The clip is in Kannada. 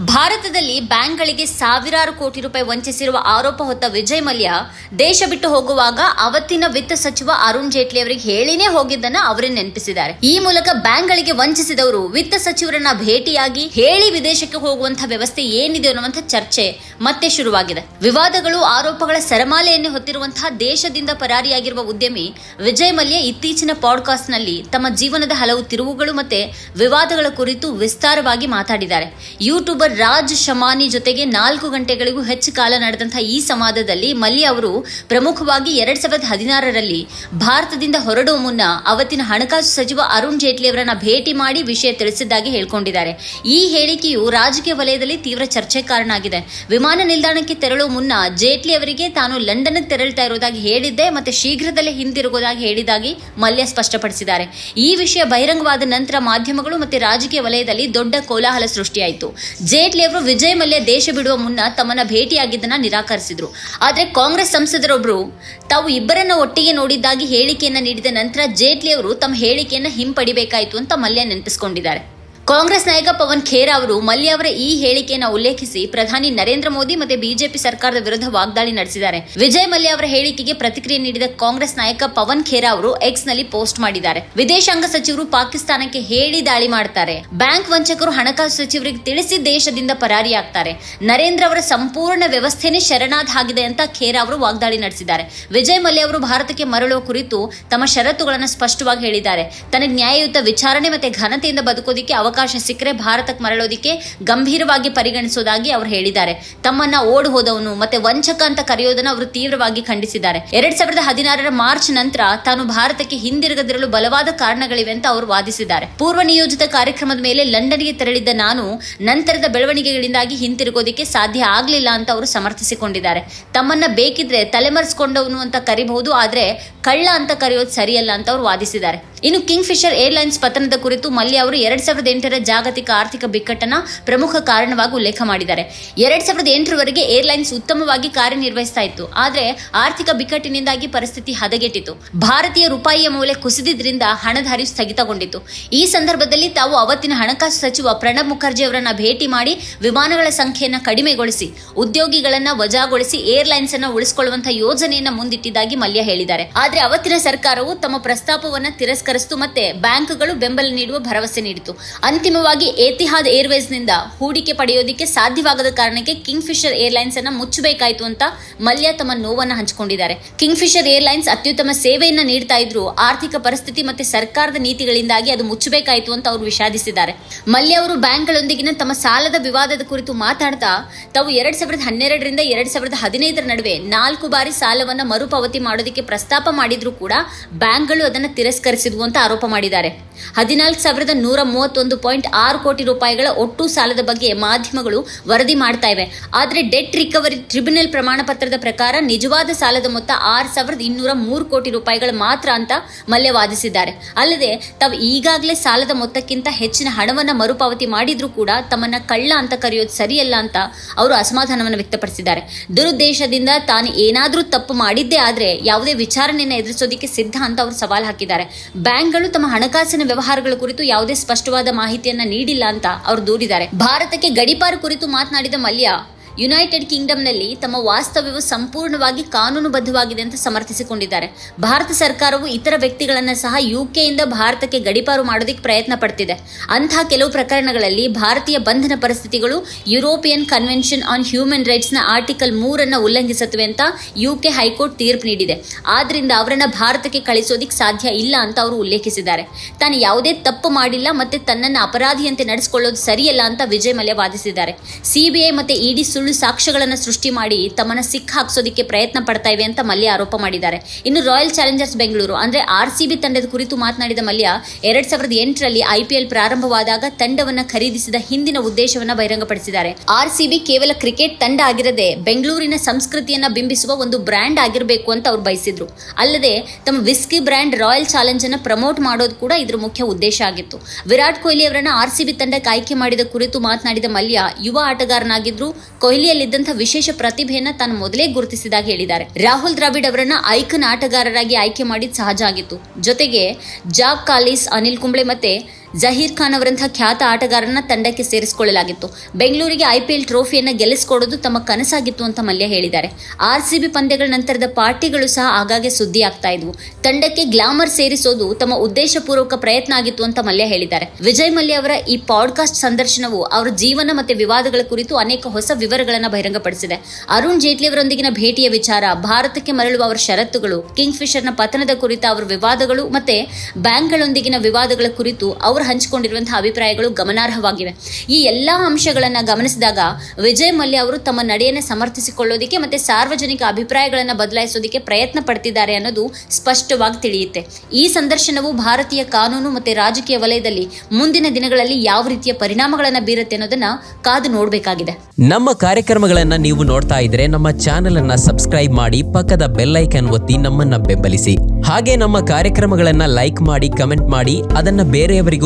ಭಾರತದಲ್ಲಿ ಬ್ಯಾಂಕ್ಗಳಿಗೆ ಸಾವಿರಾರು ಕೋಟಿ ರೂಪಾಯಿ ವಂಚಿಸಿರುವ ಆರೋಪ ಹೊತ್ತ ವಿಜಯ್ ಮಲ್ಯ ದೇಶ ಬಿಟ್ಟು ಹೋಗುವಾಗ ಅವತ್ತಿನ ವಿತ್ತ ಸಚಿವ ಅರುಣ್ ಜೇಟ್ಲಿ ಅವರಿಗೆ ಹೇಳಿನೇ ಹೋಗಿದ್ದನ್ನ ಅವರೇ ನೆನಪಿಸಿದ್ದಾರೆ. ಈ ಮೂಲಕ ಬ್ಯಾಂಕ್ಗಳಿಗೆ ವಂಚಿಸಿದವರು ವಿತ್ತ ಸಚಿವರನ್ನ ಭೇಟಿಯಾಗಿ ಹೇಳಿ ವಿದೇಶಕ್ಕೆ ಹೋಗುವಂತಹ ವ್ಯವಸ್ಥೆ ಏನಿದೆ ಅನ್ನುವಂಥ ಚರ್ಚೆ ಮತ್ತೆ ಶುರುವಾಗಿದೆ. ವಿವಾದಗಳು, ಆರೋಪಗಳ ಸರಮಾಲೆಯನ್ನೇ ಹೊತ್ತಿರುವಂತಹ ದೇಶದಿಂದ ಪರಾರಿಯಾಗಿರುವ ಉದ್ಯಮಿ ವಿಜಯ್ ಮಲ್ಯ ಇತ್ತೀಚಿನ ಪಾಡ್ಕಾಸ್ಟ್ನಲ್ಲಿ ತಮ್ಮ ಜೀವನದ ಹಲವು ತಿರುವುಗಳು ಮತ್ತೆ ವಿವಾದಗಳ ಕುರಿತು ವಿಸ್ತಾರವಾಗಿ ಮಾತಾಡಿದ್ದಾರೆ. ಯೂಟ್ಯೂಬರ್ ರಾಜ್ ಶಮಾನಿ ಜೊತೆಗೆ ನಾಲ್ಕು ಗಂಟೆಗಳಿಗೂ ಹೆಚ್ಚು ಕಾಲ ನಡೆದಂತಹ ಈ ಸಂವಾದದಲ್ಲಿ ಮಲ್ಯ ಅವರು ಪ್ರಮುಖವಾಗಿ ಎರಡ್ ಸಾವಿರದ ಹದಿನಾರರಲ್ಲಿ ಭಾರತದಿಂದ ಹೊರಡುವ ಮುನ್ನ ಅವತ್ತಿನ ಹಣಕಾಸು ಸಚಿವ ಅರುಣ್ ಜೇಟ್ಲಿ ಅವರನ್ನ ಭೇಟಿ ಮಾಡಿ ವಿಷಯ ತಿಳಿಸಿದ್ದಾಗಿ ಹೇಳ್ಕೊಂಡಿದ್ದಾರೆ. ಈ ಹೇಳಿಕೆಯು ರಾಜಕೀಯ ವಲಯದಲ್ಲಿ ತೀವ್ರ ಚರ್ಚೆ ಕಾರಣ ಆಗಿದೆ ವಿಮಾನ ನಿಲ್ದಾಣಕ್ಕೆ ತೆರಳುವ ಮುನ್ನ ಜೇಟ್ಲಿ ಅವರಿಗೆ ತಾನು ಲಂಡನ್ ತೆರಳ್ತಾ ಇರುವುದಾಗಿ ಹೇಳಿದ್ದೆ, ಮತ್ತೆ ಶೀಘ್ರದಲ್ಲೇ ಹಿಂದಿರುಗುವುದಾಗಿ ಹೇಳಿದಾಗಿ ಮಲ್ಯ ಸ್ಪಷ್ಟಪಡಿಸಿದ್ದಾರೆ. ಈ ವಿಷಯ ಬಹಿರಂಗವಾದ ನಂತರ ಮಾಧ್ಯಮಗಳು ಮತ್ತೆ ರಾಜಕೀಯ ವಲಯದಲ್ಲಿ ದೊಡ್ಡ ಕೋಲಾಹಲ ಸೃಷ್ಟಿಯಾಯಿತು. ಜೇಟ್ಲಿ ಅವರು ವಿಜಯ್ ಮಲ್ಯ ದೇಶ ಬಿಡುವ ಮುನ್ನ ತಮ್ಮನ್ನ ಭೇಟಿಯಾಗಿದ್ದನ್ನ ನಿರಾಕರಿಸಿದ್ರು. ಆದ್ರೆ ಕಾಂಗ್ರೆಸ್ ಸಂಸದರೊಬ್ಬರು ತಾವು ಇಬ್ಬರನ್ನ ಒಟ್ಟಿಗೆ ನೋಡಿದ್ದಾಗಿ ಹೇಳಿಕೆಯನ್ನ ನೀಡಿದ ನಂತರ ಜೇಟ್ಲಿ ಅವರು ತಮ್ಮ ಹೇಳಿಕೆಯನ್ನ ಹಿಂಪಡಿಬೇಕಾಯಿತು ಅಂತ ಮಲ್ಯ ನೆನಪಿಸಿಕೊಂಡಿದ್ದಾರೆ. ಕಾಂಗ್ರೆಸ್ ನಾಯಕ ಪವನ್ ಖೇರ್ ಅವರು ಮಲ್ಯ ಅವರ ಈ ಹೇಳಿಕೆಯನ್ನು ಉಲ್ಲೇಖಿಸಿ ಪ್ರಧಾನಿ ನರೇಂದ್ರ ಮೋದಿ ಮತ್ತೆ ಬಿಜೆಪಿ ಸರ್ಕಾರದ ವಿರುದ್ಧ ವಾಗ್ದಾಳಿ ನಡೆಸಿದ್ದಾರೆ. ವಿಜಯ್ ಮಲ್ಯ ಅವರ ಹೇಳಿಕೆಗೆ ಪ್ರತಿಕ್ರಿಯೆ ನೀಡಿದ ಕಾಂಗ್ರೆಸ್ ನಾಯಕ ಪವನ್ ಖೇರ ಅವರು ಎಕ್ಸ್ನಲ್ಲಿ ಪೋಸ್ಟ್ ಮಾಡಿದ್ದಾರೆ. ವಿದೇಶಾಂಗ ಸಚಿವರು ಪಾಕಿಸ್ತಾನಕ್ಕೆ ಹೇಳಿ ದಾಳಿ ಮಾಡ್ತಾರೆ. ಬ್ಯಾಂಕ್ ವಂಚಕರು ಹಣಕಾಸು ಸಚಿವರಿಗೆ ತಿಳಿಸಿ ದೇಶದಿಂದ ಪರಾರಿಯಾಗ್ತಾರೆ. ನರೇಂದ್ರ ಅವರ ಸಂಪೂರ್ಣ ವ್ಯವಸ್ಥೆನೇ ಶರಣಾದ್ ಆಗಿದೆ ಅಂತ ಖೇರ ಅವರು ವಾಗ್ದಾಳಿ ನಡೆಸಿದ್ದಾರೆ. ವಿಜಯ್ ಮಲ್ಯ ಅವರು ಭಾರತಕ್ಕೆ ಮರಳುವ ಕುರಿತು ತಮ್ಮ ಷರತ್ತುಗಳನ್ನು ಸ್ಪಷ್ಟವಾಗಿ ಹೇಳಿದ್ದಾರೆ. ತನ್ನ ನ್ಯಾಯಯುತ ವಿಚಾರಣೆ ಮತ್ತೆ ಘನತೆಯಿಂದ ಬದುಕೋದಿಕ್ಕೆ ಅವಕಾಶ ಸಿಕ್ಕರೆ ಭಾರತಕ್ಕೆ ಮರಳೋದಿಕ್ಕೆ ಗಂಭೀರವಾಗಿ ಪರಿಗಣಿಸೋದಾಗಿ ಅವರು ಹೇಳಿದ್ದಾರೆ. ತಮ್ಮನ್ನ ಓಡ್ ಹೋದವನು ಮತ್ತೆ ವಂಚಕ ಅಂತ ಕರೆಯೋದನ್ನು ಅವರು ತೀವ್ರವಾಗಿ ಖಂಡಿಸಿದ್ದಾರೆ. ಎರಡ್ ಸಾವಿರದ ಹದಿನಾರರ ಮಾರ್ಚ್ ನಂತರ ತಾನು ಭಾರತಕ್ಕೆ ಹಿಂದಿರುಗದಿರಲು ಬಲವಾದ ಕಾರಣಗಳಿವೆ ಅಂತ ಅವರು ವಾದಿಸಿದ್ದಾರೆ. ಪೂರ್ವ ನಿಯೋಜಿತ ಕಾರ್ಯಕ್ರಮದ ಮೇಲೆ ಲಂಡನ್ಗೆ ತೆರಳಿದ್ದ ನಾನು ನಂತರದ ಬೆಳವಣಿಗೆಗಳಿಂದಾಗಿ ಹಿಂತಿರುಗೋದಿಕ್ಕೆ ಸಾಧ್ಯ ಆಗಲಿಲ್ಲ ಅಂತ ಅವರು ಸಮರ್ಥಿಸಿಕೊಂಡಿದ್ದಾರೆ. ತಮ್ಮನ್ನ ಬೇಕಿದ್ರೆ ತಲೆಮರೆಸ್ಕೊಂಡವನು ಅಂತ ಕರಿಬಹುದು, ಆದ್ರೆ ಕಳ್ಳ ಅಂತ ಕರೆಯೋದು ಸರಿಯಲ್ಲ ಅಂತ ಅವರು ವಾದಿಸಿದ್ದಾರೆ. ಇನ್ನು ಕಿಂಗ್ ಫಿಶರ್ ಏರ್ಲೈನ್ಸ್ ಪತನದ ಕುರಿತು ಮಲ್ಯ ಅವರು ಎರಡ್ ಸಾವಿರದ ಎಂಟರ ಜಾಗತಿಕ ಆರ್ಥಿಕ ಬಿಕ್ಕಟ್ಟನ ಪ್ರಮುಖ ಕಾರಣವಾಗಿ ಉಲ್ಲೇಖ ಮಾಡಿದ್ದಾರೆ. ಎರಡ್ ಸಾವಿರದ ಎಂಟರವರೆಗೆ ಏರ್ಲೈನ್ಸ್ ಉತ್ತಮವಾಗಿ ಕಾರ್ಯನಿರ್ವಹಿಸ್ತಾ ಇತ್ತು. ಆದ್ರೆ ಆರ್ಥಿಕ ಬಿಕ್ಕಟ್ಟಿನಿಂದಾಗಿ ಪರಿಸ್ಥಿತಿ ಹದಗೆಟ್ಟಿತು ಭಾರತೀಯ ರೂಪಾಯಿಯ ಮೌಲ್ಯ ಕುಸಿದಿದ್ರಿಂದ ಹಣದ ಹರಿವು ಸ್ಥಗಿತಗೊಂಡಿತು ಈ ಸಂದರ್ಭದಲ್ಲಿ ತಾವು ಅವತ್ತಿನ ಹಣಕಾಸು ಸಚಿವ ಪ್ರಣಬ್ ಮುಖರ್ಜಿ ಅವರನ್ನ ಭೇಟಿ ಮಾಡಿ ವಿಮಾನಗಳ ಸಂಖ್ಯೆಯನ್ನು ಕಡಿಮೆಗೊಳಿಸಿ, ಉದ್ಯೋಗಿಗಳನ್ನ ವಜಾಗೊಳಿಸಿ ಏರ್ಲೈನ್ಸ್ ಅನ್ನು ಉಳಿಸಿಕೊಳ್ಳುವಂತಹ ಯೋಜನೆಯನ್ನ ಮುಂದಿಟ್ಟಿದ್ದಾಗಿ ಮಲ್ಯ ಹೇಳಿದ್ದಾರೆ. ಆದರೆ ಅವತ್ತಿನ ಸರ್ಕಾರವು ತಮ್ಮ ಪ್ರಸ್ತಾಪವನ್ನ ತಿರಸ್ಕರಿಸಿತು ಮತ್ತೆ ಬ್ಯಾಂಕ್ಗಳು ಬೆಂಬಲ ನೀಡುವ ಭರವಸೆ ನೀಡಿತು. ಅಂತಿಮವಾಗಿ ಏತಿಹಾದ್ ಏರ್ವೇಸ್ನಿಂದ ಹೂಡಿಕೆ ಪಡೆಯೋದಿಕ್ಕೆ ಸಾಧ್ಯವಾಗದ ಕಾರಣಕ್ಕೆ ಕಿಂಗ್ ಫಿಶರ್ ಏರ್ಲೈನ್ಸ್ ಅನ್ನ ಮುಚ್ಚಬೇಕಾಯಿತು ಅಂತ ಮಲ್ಯ ತಮ್ಮ ನೋವನ್ನ ಹಂಚಿಕೊಂಡಿದ್ದಾರೆ. ಕಿಂಗ್ ಫಿಶರ್ ಏರ್ಲೈನ್ಸ್ ಅತ್ಯುತ್ತಮ ಸೇವೆಯನ್ನ ನೀಡ್ತಾ ಇದ್ರು. ಆರ್ಥಿಕ ಪರಿಸ್ಥಿತಿ ಮತ್ತೆ ಸರ್ಕಾರದ ನೀತಿಗಳಿಂದಾಗಿ ಅದು ಮುಚ್ಚಬೇಕಾಯಿತು ಅಂತ ಅವರು ವಿಷಾದಿಸಿದ್ದಾರೆ. ಮಲ್ಯ ಅವರು ಬ್ಯಾಂಕ್ಗಳೊಂದಿಗಿನ ತಮ್ಮ ಸಾಲದ ವಿವಾದದ ಕುರಿತು ಮಾತಾಡ್ತಾ, ತಾವು ಎರಡ್ ಸಾವಿರದ ಹನ್ನೆರಡರಿಂದ ಎರಡ್ ಸಾವಿರದ ಹದಿನೈದರ ನಡುವೆ ನಾಲ್ಕು ಬಾರಿ ಸಾಲವನ್ನ ಮರುಪಾವತಿ ಮಾಡೋದಕ್ಕೆ ಪ್ರಸ್ತಾಪ ಮಾಡಿದ್ರು ಕೂಡ ಬ್ಯಾಂಕ್ಗಳು ಅದನ್ನ ತಿರಸ್ಕರಿಸಿದ್ವು ಅಂತ ಆರೋಪ ಮಾಡಿದ್ದಾರೆ. ಹದಿನಾಲ್ಕು ಸಾವಿರದ ನೂರ ಮೂವತ್ತೊಂದು ಪಾಯಿಂಟ್ ಆರು ಕೋಟಿ ರೂಪಾಯಿಗಳ ಒಟ್ಟು ಸಾಲದ ಬಗ್ಗೆ ಮಾಧ್ಯಮಗಳು ವರದಿ ಮಾಡ್ತಾ ಇವೆ. ಆದರೆ ಡೆಟ್ ರಿಕವರಿ ಟ್ರಿಬ್ಯುನಲ್ ಪ್ರಮಾಣ ಪತ್ರದ ಪ್ರಕಾರ ನಿಜವಾದ ಸಾಲದ ಮೊತ್ತ ಆರು ಸಾವಿರದ ಇನ್ನೂರ ಮೂರು ಕೋಟಿ ರೂಪಾಯಿಗಳು ಮಾತ್ರ ಅಂತ ಮಲ್ಯ ವಾದಿಸಿದ್ದಾರೆ ಅಲ್ಲದೆ ತಾವು ಈಗಾಗಲೇ ಸಾಲದ ಮೊತ್ತಕ್ಕಿಂತ ಹೆಚ್ಚಿನ ಹಣವನ್ನು ಮರುಪಾವತಿ ಮಾಡಿದ್ರೂ ಕೂಡ ತಮ್ಮನ್ನ ಕಳ್ಳ ಅಂತ ಕರೆಯೋದು ಸರಿಯಲ್ಲ ಅಂತ ಅವರು ಅಸಮಾಧಾನವನ್ನು ವ್ಯಕ್ತಪಡಿಸಿದ್ದಾರೆ. ದುರುದ್ದೇಶದಿಂದ ತಾನು ಏನಾದರೂ ತಪ್ಪು ಮಾಡಿದ್ದೇ ಆದರೆ ಯಾವುದೇ ವಿಚಾರಣೆಯನ್ನು ಎದುರಿಸೋದಕ್ಕೆ ಸಿದ್ಧ ಅಂತ ಅವರು ಸವಾಲು ಹಾಕಿದ್ದಾರೆ. ಬ್ಯಾಂಕ್ಗಳು ತಮ್ಮ ಹಣಕಾಸಿನ ವ್ಯವಹಾರಗಳ ಕುರಿತು ಯಾವುದೇ ಸ್ಪಷ್ಟವಾದ ಮಾಹಿತಿಯನ್ನ ನೀಡಿಲ್ಲ ಅಂತ ಅವರು ದೂರಿದ್ದಾರೆ. ಭಾರತಕ್ಕೆ ಗಡಿಪಾರು ಕುರಿತು ಮಾತನಾಡಿದ ಮಲ್ಯ ಯುನೈಟೆಡ್ ಕಿಂಗ್ಡಮ್ನಲ್ಲಿ ತಮ್ಮ ವಾಸ್ತವ್ಯವು ಸಂಪೂರ್ಣವಾಗಿ ಕಾನೂನುಬದ್ಧವಾಗಿದೆ ಅಂತ ಸಮರ್ಥಿಸಿಕೊಂಡಿದ್ದಾರೆ. ಭಾರತ ಸರ್ಕಾರವು ಇತರ ವ್ಯಕ್ತಿಗಳನ್ನು ಸಹ ಯುಕೆಯಿಂದ ಭಾರತಕ್ಕೆ ಗಡಿಪಾರು ಮಾಡೋದಕ್ಕೆ ಪ್ರಯತ್ನ ಪಡ್ತಿದೆ. ಅಂತಹ ಕೆಲವು ಪ್ರಕರಣಗಳಲ್ಲಿ ಭಾರತೀಯ ಬಂಧನ ಪರಿಸ್ಥಿತಿಗಳು ಯುರೋಪಿಯನ್ ಕನ್ವೆನ್ಷನ್ ಆನ್ ಹ್ಯೂಮನ್ ರೈಟ್ಸ್ನ ಆರ್ಟಿಕಲ್ ಮೂರನ್ನ ಉಲ್ಲಂಘಿಸುತ್ತವೆ ಅಂತ ಯುಕೆ ಹೈಕೋರ್ಟ್ ತೀರ್ಪು ನೀಡಿದೆ. ಆದ್ರಿಂದ ಅವರನ್ನ ಭಾರತಕ್ಕೆ ಕಳಿಸೋದಿಕ್ ಸಾಧ್ಯ ಇಲ್ಲ ಅಂತ ಅವರು ಉಲ್ಲೇಖಿಸಿದ್ದಾರೆ. ತಾನು ಯಾವುದೇ ತಪ್ಪು ಮಾಡಿಲ್ಲ ಮತ್ತೆ ತನ್ನನ್ನು ಅಪರಾಧಿಯಂತೆ ನಡೆಸಿಕೊಳ್ಳೋದು ಸರಿಯಲ್ಲ ಅಂತ ವಿಜಯ್ ಮಲ್ಯ ವಾದಿಸಿದ್ದಾರೆ. ಸಿಬಿಐ ಮತ್ತೆ ಇಡಿ ಸುಳ್ಳು ಸಾಕ್ಷ್ಯಗಳನ್ನು ಸೃಷ್ಟಿ ಮಾಡಿ ತಮ್ಮನ್ನ ಸಿಕ್ ಹಾಕ್ಸೋದಿಕ್ಕೆ ಪ್ರಯತ್ನ ಪಡ್ತಾ ಇವೆ ಅಂತ ಮಲ್ಯ ಆರೋಪ ಮಾಡಿದ್ದಾರೆ. ಇನ್ನು ರಾಯಲ್ ಚಾಲೆಂಜರ್ಸ್ ಬೆಂಗಳೂರು, ಅಂದ್ರೆ ಆರ್ ಸಿ ತಂಡದ ಕುರಿತು ಮಾತನಾಡಿದ ಮಲ್ಯ, ಎರಡ್ ಸಾವಿರದ ಎಂಟರಲ್ಲಿ ಐಪಿಎಲ್ ಪ್ರಾರಂಭವಾದಾಗ ತಂಡವನ್ನ ಖರೀದಿಸಿದ ಹಿಂದಿನ ಉದ್ದೇಶವನ್ನ ಬಹಿರಂಗಪಡಿಸಿದ್ದಾರೆ. ಆರ್ ಕೇವಲ ಕ್ರಿಕೆಟ್ ತಂಡ ಆಗಿರದೆ ಬೆಂಗಳೂರಿನ ಸಂಸ್ಕೃತಿಯನ್ನ ಬಿಂಬಿಸುವ ಒಂದು ಬ್ರ್ಯಾಂಡ್ ಆಗಿರಬೇಕು ಅಂತ ಅವ್ರು ಬಯಸಿದ್ರು. ಅಲ್ಲದೆ ತಮ್ಮ ವಿಸ್ಕಿ ಬ್ರ್ಯಾಂಡ್ ರಾಯಲ್ ಚಾಲೆಂಜ್ ಅನ್ನ ಪ್ರಮೋಟ್ ಮಾಡೋದು ಕೂಡ ಇದ್ರ ಮುಖ್ಯ ಉದ್ದೇಶ ಆಗಿತ್ತು. ವಿರಾಟ್ ಕೊಹ್ಲಿ ಅವರನ್ನ ಆರ್ ತಂಡಕ್ಕೆ ಆಯ್ಕೆ ಮಾಡಿದ ಕುರಿತು ಮಾತನಾಡಿದ ಮಲ್ಯ, ಯುವ ಆಟಗಾರನಾಗಿದ್ರು ಕೊಹ್ಲಿಯಲ್ಲಿದ್ದಂಥ ವಿಶೇಷ ಪ್ರತಿಭೆಯನ್ನ ತಾನು ಮೊದಲೇ ಗುರುತಿಸಿದಾಗ ಹೇಳಿದ್ದಾರೆ. ರಾಹುಲ್ ದ್ರಾವಿಡ್ ಅವರನ್ನ ಐಕನ್ ಆಟಗಾರರಾಗಿ ಆಯ್ಕೆ ಮಾಡಿದ್ ಸಹಜ ಆಗಿತ್ತು. ಜೊತೆಗೆ ಜಾಕ್ ಕಾಲಿಸ್, ಅನಿಲ್ ಕುಂಬ್ಳೆ ಮತ್ತೆ ಜಹೀರ್ ಖಾನ್ ಅವರಂತಹ ಖ್ಯಾತ ಆಟಗಾರನ ತಂಡಕ್ಕೆ ಸೇರಿಸಿಕೊಳ್ಳಲಾಗಿತ್ತು. ಬೆಂಗಳೂರಿಗೆ ಐಪಿಎಲ್ ಟ್ರೋಫಿಯನ್ನು ಗೆಲ್ಲಿಸಿಕೊಡೋದು ತಮ್ಮ ಕನಸಾಗಿತ್ತು ಅಂತ ಮಲ್ಯ ಹೇಳಿದ್ದಾರೆ. ಆರ್ಸಿಬಿ ಪಂದ್ಯಗಳ ನಂತರದ ಪಾರ್ಟಿಗಳು ಸಹ ಆಗಾಗ್ಗೆ ಸುದ್ದಿ ಆಗ್ತಾ ಇದ್ವು. ತಂಡಕ್ಕೆ ಗ್ಲಾಮರ್ ಸೇರಿಸೋದು ತಮ್ಮ ಉದ್ದೇಶಪೂರ್ವಕ ಪ್ರಯತ್ನ ಆಗಿತ್ತು ಅಂತ ಮಲ್ಯ ಹೇಳಿದ್ದಾರೆ. ವಿಜಯ್ ಮಲ್ಯ ಅವರ ಈ ಪಾಡ್ಕಾಸ್ಟ್ ಸಂದರ್ಶನವು ಅವರ ಜೀವನ ಮತ್ತೆ ವಿವಾದಗಳ ಕುರಿತು ಅನೇಕ ಹೊಸ ವಿವರಗಳನ್ನು ಬಹಿರಂಗಪಡಿಸಿದೆ. ಅರುಣ್ ಜೇಟ್ಲಿ ಅವರೊಂದಿಗಿನ ಭೇಟಿಯ ವಿಚಾರ, ಭಾರತಕ್ಕೆ ಮರಳುವ ಅವರ ಷರತ್ತುಗಳು ಕಿಂಗ್ ಫಿಶರ್ನ ಪತನದ ಕುರಿತ ಅವರ ವಿವಾದಗಳು ಮತ್ತೆ ಬ್ಯಾಂಕ್ಗಳೊಂದಿಗಿನ ವಿವಾದಗಳ ಕುರಿತು ಅವರು ಹಂಚಿಕೊಂಡಿರುವಂತಹ ಅಭಿಪ್ರಾಯಗಳು ಗಮನಾರ್ಹವಾಗಿವೆ. ಈ ಎಲ್ಲಾ ಅಂಶಗಳನ್ನ ಗಮನಿಸಿದಾಗ ವಿಜಯ್ ಮಲ್ಯ ಅವರು ತಮ್ಮ ನಡೆಯನ್ನ ಸಮರ್ಥಿಸಿಕೊಳ್ಳೋದಿಕ್ಕೆ ಮತ್ತೆ ಸಾರ್ವಜನಿಕ ಅಭಿಪ್ರಾಯಗಳನ್ನ ಬದಲಾಯಿಸೋದಕ್ಕೆ ಪ್ರಯತ್ನ ಪಡ್ತಿದ್ದಾರೆ ಅನ್ನೋದು ಸ್ಪಷ್ಟವಾಗಿ ತಿಳಿಯುತ್ತೆ. ಈ ಸಂದರ್ಶನವು ಭಾರತೀಯ ಕಾನೂನು ಮತ್ತೆ ರಾಜಕೀಯ ವಲಯದಲ್ಲಿ ಮುಂದಿನ ದಿನಗಳಲ್ಲಿ ಯಾವ ರೀತಿಯ ಪರಿಣಾಮಗಳನ್ನ ಬೀರುತ್ತೆ ಅನ್ನೋದನ್ನ ಕಾದು ನೋಡಬೇಕಾಗಿದೆ. ನಮ್ಮ ಕಾರ್ಯಕ್ರಮಗಳನ್ನ ನೀವು ನೋಡ್ತಾ ಇದ್ರೆ ನಮ್ಮ ಚಾನೆಲ್ ಅನ್ನ ಸಬ್ಸ್ಕ್ರೈಬ್ ಮಾಡಿ ಪಕ್ಕದ ಬೆಲ್ಲೈಕನ್ ಒತ್ತಿ ನಮ್ಮನ್ನ ಬೆಂಬಲಿಸಿ. ಹಾಗೆ ನಮ್ಮ ಕಾರ್ಯಕ್ರಮಗಳನ್ನ ಲೈಕ್ ಮಾಡಿ, ಕಮೆಂಟ್ ಮಾಡಿ, ಅದನ್ನ ಬೇರೆಯವರಿಗೂ